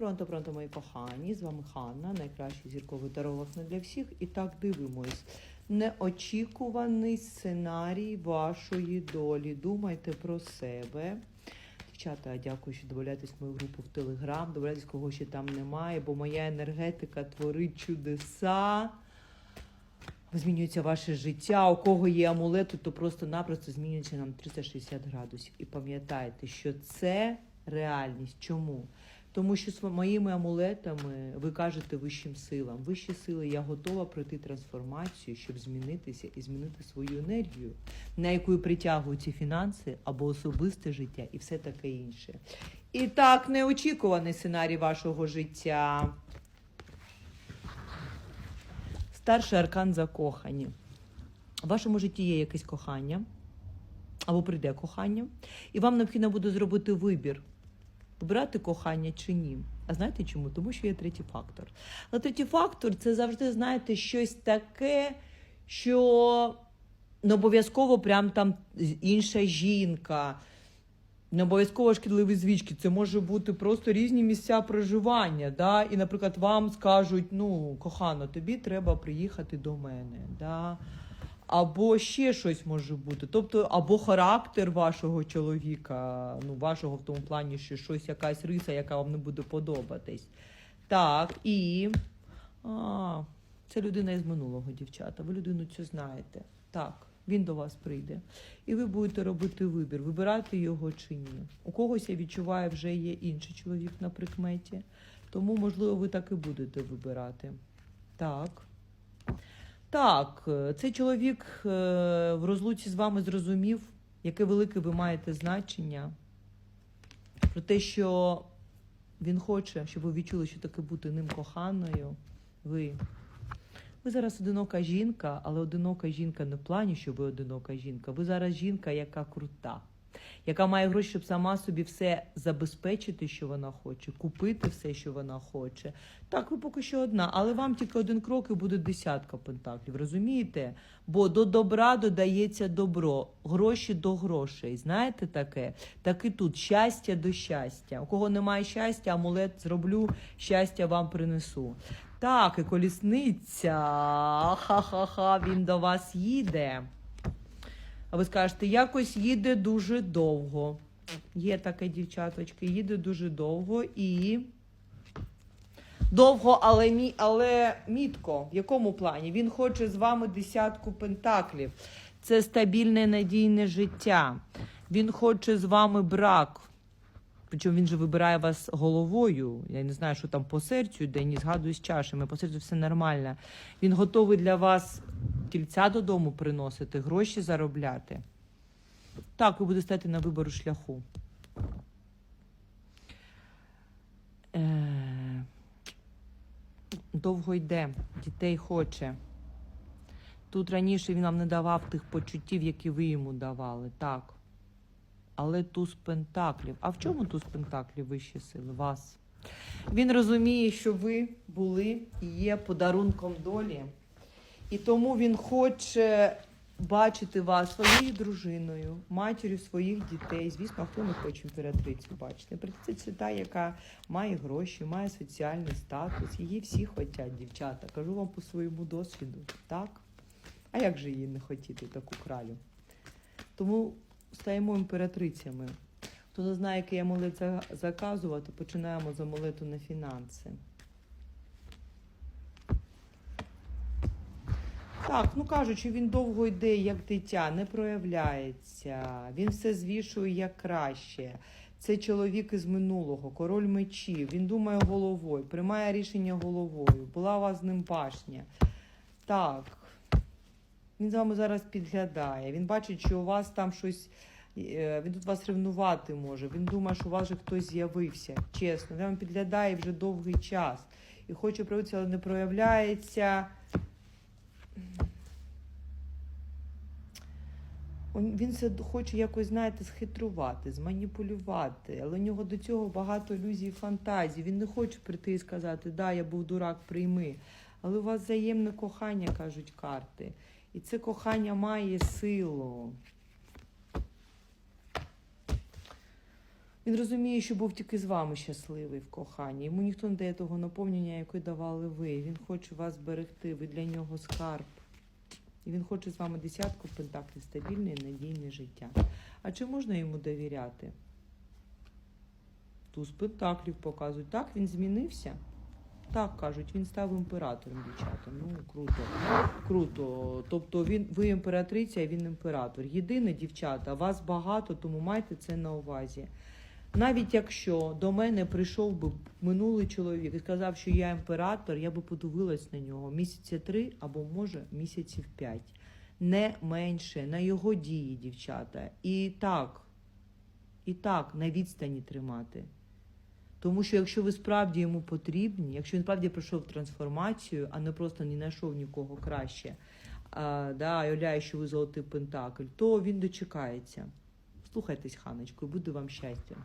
Пронто, пронто, мої кохані, з вами Ханна, найкращий зірковий таролог не для всіх. І так дивимось. Неочікуваний сценарій вашої долі. Думайте про себе. Дівчата, дякую, що додаєтесь в мою групу в Телеграм. Додаєтесь, кого ще там немає, бо моя енергетика творить чудеса. Змінюється ваше життя. У кого є амулети, то просто-напросто змінюється нам 360 градусів. І пам'ятайте, що це реальність. Чому? Тому що з моїми амулетами ви кажете вищим силам. Вищі сили, я готова пройти трансформацію, щоб змінитися і змінити свою енергію, на яку притягуються фінанси або особисте життя, і все таке інше. І так, неочікуваний сценарій вашого життя. Старший аркан закохані. В вашому житті є якесь кохання, або прийде кохання, і вам необхідно буде зробити вибір, вибирати кохання чи ні. А знаєте чому? Тому що є третій фактор. Але третій фактор це завжди, знаєте, щось таке, що не обов'язково прям там інша жінка. Не обов'язково шкідливі звички, це може бути просто різні місця проживання. Да? І, наприклад, вам скажуть: ну, кохано, тобі треба приїхати до мене. Да? Або ще щось може бути. Тобто, або характер вашого чоловіка, ну, вашого в тому плані, що щось, якась риса, яка вам не буде подобатись. Так, і а, це людина із минулого, дівчата. Ви людину цю знаєте. Так, він до вас прийде. І ви будете робити вибір, вибирати його чи ні. У когось я відчуваю, вже є інший чоловік на прикметі. Тому, можливо, ви так і будете вибирати. Так. Так, е, цей чоловік е, в розлуці з вами зрозумів, яке велике ви маєте значення. Про те, що він хоче, щоб ви відчули, що таке бути ним коханою. Ви. Ви зараз одинока жінка, але одинока жінка не в плані, що ви одинока жінка. Ви зараз жінка, яка крута, яка має гроші, щоб сама собі все забезпечити, що вона хоче, купити все, що вона хоче. Так, ви поки що одна, але вам тільки один крок і буде десятка пентаклів. Розумієте? Бо до добра додається добро, гроші до грошей. Знаєте таке? Так і тут щастя до щастя. У кого немає щастя, амулет зроблю, щастя вам принесу. Так, і колісниця. Ха-ха-ха, він до вас їде. А ви скажете, якось їде дуже довго. Є таке дівчаточки, їде дуже довго і. Довго, але, мі... але мітко. В якому плані? Він хоче з вами десятку пентаклів. Це стабільне надійне життя. Він хоче з вами брак. Причому він же вибирає вас головою. Я не знаю, що там по серцю йде, не згадую з чашами. По серцю все нормально. Він готовий для вас тільця додому приносити, гроші заробляти. Так, ви будете стати на вибору шляху. Е... Довго йде, дітей хоче. Тут раніше він вам не давав тих почуттів, які ви йому давали. Так. Але туз пентаклів. А в чому туз пентаклів вищі сили? Вас. Він розуміє, що ви були і є подарунком долі. І тому він хоче бачити вас своєю дружиною, матір'ю своїх дітей. Звісно, хто не хоче імператрицю бачити? Імператриця це та, яка має гроші, має соціальний статус. Її всі хочуть, дівчата. Кажу вам по своєму досвіду. Так? А як же її не хотіти, таку кралю? Тому стаємо імператрицями. Хто не знає, який амулет за- заказувати, починаємо з амулету на фінанси. Так, ну кажучи, він довго йде, як дитя, не проявляється. Він все звішує як краще. Це чоловік із минулого, король мечів. Він думає головою, приймає рішення головою. Була у вас з ним башня. Так. Він з вами зараз підглядає. Він бачить, що у вас там щось. е, Він тут вас ревнувати може. Він думає, що у вас же хтось з'явився. Чесно, він вам підглядає вже довгий час. І хоче проявитися, але не проявляється. Він все хоче якось, знаєте, схитрувати, зманіпулювати, але у нього до цього багато ілюзій і фантазій. Він не хоче прийти і сказати, да, я був дурак, прийми. Але у вас взаємне кохання, кажуть карти. І це кохання має силу. Він розуміє, що був тільки з вами щасливий в коханні. Йому ніхто не дає того наповнення, яке давали ви. Він хоче вас берегти, ви для нього скарб. І він хоче з вами десятку пентаклів, стабільне і надійне життя. А чи можна йому довіряти? Туз пентаклів показують. Так, він змінився. Так кажуть, він став імператором, дівчата. Ну, круто. Круто. Тобто він, ви імператриця, а він імператор. Єдине, дівчата, вас багато, тому майте це на увазі. Навіть якщо до мене прийшов би минулий чоловік і сказав, що я імператор, я би подивилась на нього місяця три або може місяців п'ять. Не менше на його дії, дівчата. І так, і так на відстані тримати. Тому що якщо ви справді йому потрібні, якщо він справді пройшов трансформацію, а не просто не знайшов нікого краще, а, да, являє, що ви золотий пентакль, то він дочекається. Слухайтесь, Ханочко, і буде вам щастя.